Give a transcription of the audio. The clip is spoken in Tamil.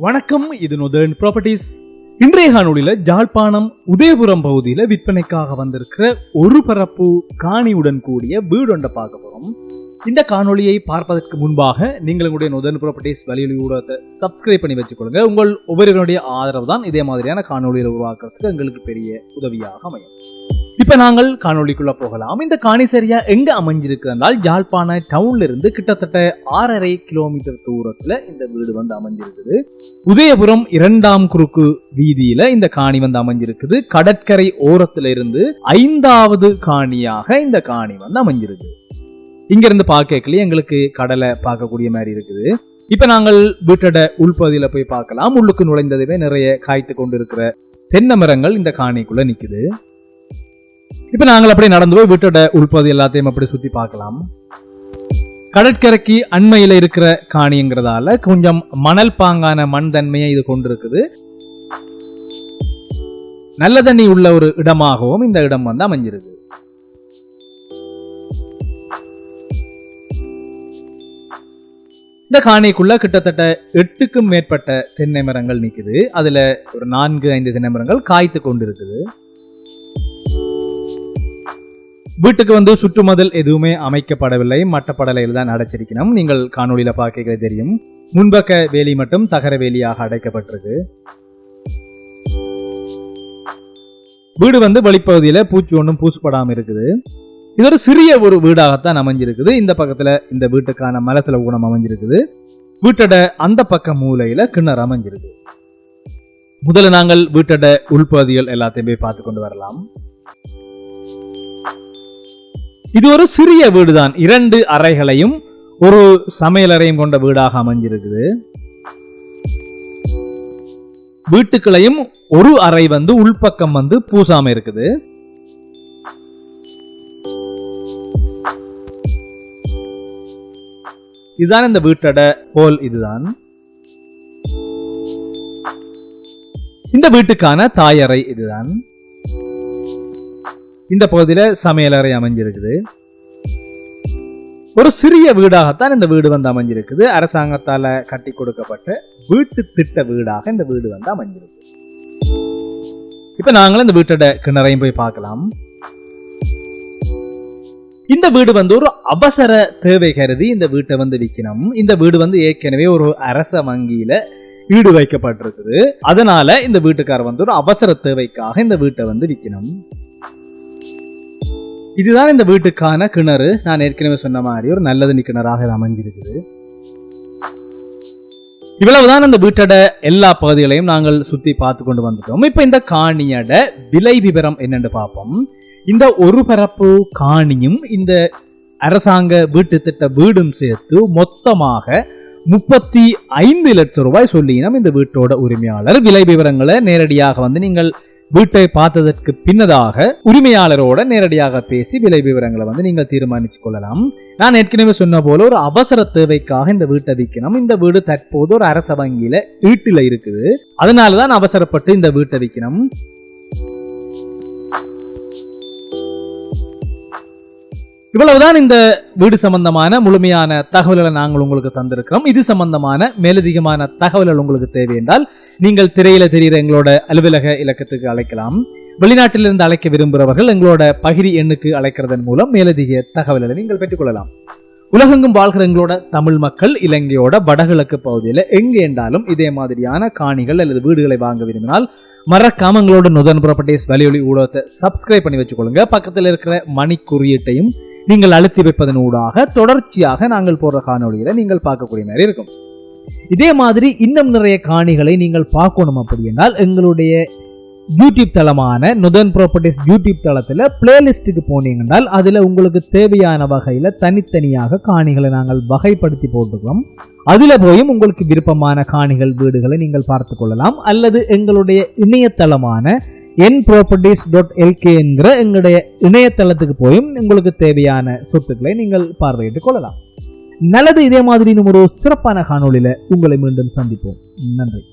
வணக்கம் இது நொதர்ன் ப்ராப்பர்ட்டிஸ் இன்றைய காணொலியில் ஜாழ்ப்பாணம் உதயபுரம் பகுதியில் விற்பனைக்காக வந்திருக்கிற ஒரு பரப்பு காணியுடன் கூடிய வீடொண்டை பார்க்க போகிறோம் இந்த காணொலியை பார்ப்பதற்கு முன்பாக நீங்கள் உங்களுடைய நொதர்ன் ப்ராப்பர்ட்டிஸ் வலியுறுத்தி ஊடகத்தை சப்ஸ்கிரைப் பண்ணி வச்சுக்கொள்ளுங்க. உங்கள் ஒவ்வொருவருடைய ஆதரவு தான் இதே மாதிரியான காணொலியில் உருவாக்குறதுக்கு எங்களுக்கு பெரிய உதவியாக அமையும். இப்போ நாங்கள் காணொளிக்குள்ள போகலாம். இந்த காணி சரியா எங்க அமைஞ்சிருக்கிறதால் யாழ்ப்பாண டவுன்ல இருந்து கிட்டத்தட்ட ஆறரை கிலோமீட்டர் தூரத்துல இந்த வீடு வந்து அமைஞ்சிருக்குது. உதயபுரம் இரண்டாம் குறுக்கு வீதியில இந்த காணி வந்து அமைஞ்சிருக்குது. கடற்கரை ஓரத்துல இருந்து ஐந்தாவது காணியாக இந்த காணி வந்து அமைஞ்சிருக்கு. இங்கிருந்து பார்க்கலையே எங்களுக்கு கடலை பார்க்கக்கூடிய மாதிரி இருக்குது. இப்போ நாங்கள் வீட்டோட உள்பகுதியில் போய் பார்க்கலாம். உள்ளுக்கு நுழைந்ததுமே நிறைய காய்த்து கொண்டு இருக்கிற தென்னை மரங்கள் இந்த காணிக்குள்ளே நிற்குது இப்போ நாங்கள் அப்படியே நடந்து போய் வீட்டோட உள்பகுதி எல்லாத்தையும் அப்படி சுத்தி பார்க்கலாம். கடற்கரைக்கு அண்மையில இருக்கிற காணிங்கிறதால கொஞ்சம் மணல் பாங்கான மண் தன்மையை இது கொண்டிருக்குது. நல்ல தண்ணி உள்ள ஒரு இடமாகவும் இந்த இடம் வந்து அமைஞ்சிருக்கு இந்த காணிக்குள்ள கிட்டத்தட்ட எட்டுக்கும் மேற்பட்ட தென்னை மரங்கள் நிக்குது. அதுல ஒரு நான்கு ஐந்து தென்னை மரங்கள் காய்த்து கொண்டிருக்குது. வீட்டுக்கு வந்து சுற்றுமதில் எதுவுமே அமைக்கப்படவில்லை. மட்டப்படலையில் தான் அடைச்சிருக்கணும். நீங்கள் காணொலியில பார்க்க தெரியும். முன்பக்க வேலி மட்டும் தகர வேலியாக அடைக்கப்பட்டிருக்கு. வீடு வந்து வெளிப்பகுதியில பூச்சி ஒன்றும் பூசுப்படாமல் இருக்குது. இது ஒரு சிறிய ஒரு வீடாகத்தான் அமைஞ்சிருக்குது. இந்த பக்கத்துல இந்த வீட்டுக்கான மலசில ஊனம் அமைஞ்சிருக்குது. வீட்டோட அந்த பக்க மூலையில கிணறு அமைஞ்சிருக்கு. முதல்ல நாங்கள் வீட்டோட உள்பகுதிகள் எல்லாத்தையும் போய் பார்த்து கொண்டு வரலாம். இது ஒரு சிறிய வீடுதான். இரண்டு அறைகளையும் ஒரு சமையலறையும் கொண்ட வீடாக அமைஞ்சிருக்குது. வீட்டுக்களையும் ஒரு அறை வந்து உள்பக்கம் வந்து பூசாம இருக்குது. இதுதான் இந்த வீட்டோட ஹோல் இதுதான். இந்த வீட்டுக்கான தாயறை இதுதான். இந்த பகுதியில் சமையலறை அமைஞ்சிருக்குது. ஒரு சிறிய வீடாகத்தான் இந்த வீடு வந்து அமைஞ்சிருக்குது. அரசாங்கத்தால கட்டி கொடுக்கப்பட்ட வீட்டு திட்ட வீடாக இந்த வீடு வந்து அமைஞ்சிருக்கு. இப்போ நாங்களும் இந்த வீட்டோட கிணறையும் போய் பார்க்கலாம். இந்த வீடு வந்து ஒரு அவசர தேவை கருதி இந்த வீட்டை வந்து விற்கணும். இந்த வீடு வந்து ஏற்கனவே ஒரு அரச வங்கியில ஈடு வைக்கப்பட்டிருக்குது. அதனால இந்த வீட்டுக்காரர் வந்து ஒரு அவசர தேவைக்காக இந்த வீட்டை வந்து விற்கணும். இதுதான் இந்த வீட்டுக்கான கிணறு. நான் ஏற்கனவே சொன்ன மாதிரி ஒரு நல்லது கிணறாக இது அமைஞ்சிருக்குது இவ்வளவுதான் இந்த வீட்டோட எல்லா பகுதிகளையும் நாங்கள் சுத்தி பார்த்து கொண்டு வந்துட்டோம். இப்ப இந்த காணியோட விலை விவரம் என்னன்னு பார்ப்போம். இந்த ஒரு பரப்பு காணியும் இந்த அரசாங்க வீட்டு திட்ட வீடும் சேர்த்து மொத்தமாக முப்பத்தி ஐந்து லட்சம் ரூபாய் சொல்லினோம் இந்த வீட்டோட உரிமையாளர். விலை விவரங்களை நேரடியாக வந்து நீங்கள் வீட்டை பார்த்ததற்கு பின்னதாக உரிமையாளரோட நேரடியாக பேசி விலை விவரங்களை வந்து நீங்கள் தீர்மானிச்சு கொள்ளலாம். நான் ஏற்கனவே சொன்ன போல ஒரு அவசர தேவைக்காக இந்த வீட்டை விற்கணும். இந்த வீடு தற்போது ஒரு அரச வங்கியில வீட்டில் இருக்குது. அதனாலதான் அவசரப்பட்டு இந்த வீட்டை விற்கணும். இவ்வளவுதான் இந்த வீடு சம்பந்தமான முழுமையான தகவல்களை நாங்கள் உங்களுக்கு தந்திருக்கிறோம். இது சம்பந்தமான மேலதிகமான தகவல்கள் உங்களுக்கு தேவை என்றால் நீங்கள் திரையில தெரிகிற எங்களோட அலுவலக இலக்கத்துக்கு அழைக்கலாம். வெளிநாட்டிலிருந்து அழைக்க விரும்புகிறவர்கள் எங்களோட பகிரி எண்ணுக்கு அழைக்கிறதன் மூலம் மேலதிக தகவல்களை நீங்கள் பெற்றுக்கொள்ளலாம். உலகெங்கும் வாழ்கிற எங்களோட தமிழ் மக்கள் இலங்கையோட வடகிழக்கு பகுதியில் எங்கே என்றாலும் இதே மாதிரியான காணிகள் அல்லது வீடுகளை வாங்க விரும்பினால் மறக்காம எங்களோட நுதன் ப்ராப்பர்ட்டிஸ் வலியொலி ஊடகத்தை சப்ஸ்கிரைப் பண்ணி வச்சுக்கொள்ளுங்க. பக்கத்தில் இருக்கிற மணி குறியீட்டையும் நீங்கள் அழுத்தி வைப்பதன் ஊடாக தொடர்ச்சியாக நாங்கள் போடுற காணொலிகளை நீங்கள் பார்க்கக்கூடிய மாதிரி இருக்கும். இதே மாதிரி இன்னும் நிறைய காணிகளை நீங்கள் பார்க்கணும் அப்படின்னால் எங்களுடைய யூடியூப் தளமான நுதன் ப்ராப்பர்ட்டிஸ் யூடியூப் தளத்தில் பிளேலிஸ்ட்டுக்கு போனீங்கன்னால் அதில் உங்களுக்கு தேவையான வகையில் தனித்தனியாக காணிகளை நாங்கள் வகைப்படுத்தி போட்டுக்கிறோம் அதில் போயும் உங்களுக்கு விருப்பமான காணிகள் வீடுகளை நீங்கள் பார்த்து கொள்ளலாம். அல்லது எங்களுடைய இணையதளமான என் ப்ராப்பர்ட்டிஸ் டாட் எல்கே என்கிற எங்களுடைய இணையதளத்துக்கு போயும் உங்களுக்கு தேவையான சொத்துக்களை நீங்கள் பார்வையிட்டுக் கொள்ளலாம். நல்லது இதே மாதிரி ஒரு சிறப்பான காணொளியில உங்களை மீண்டும் சந்திப்போம். நன்றி.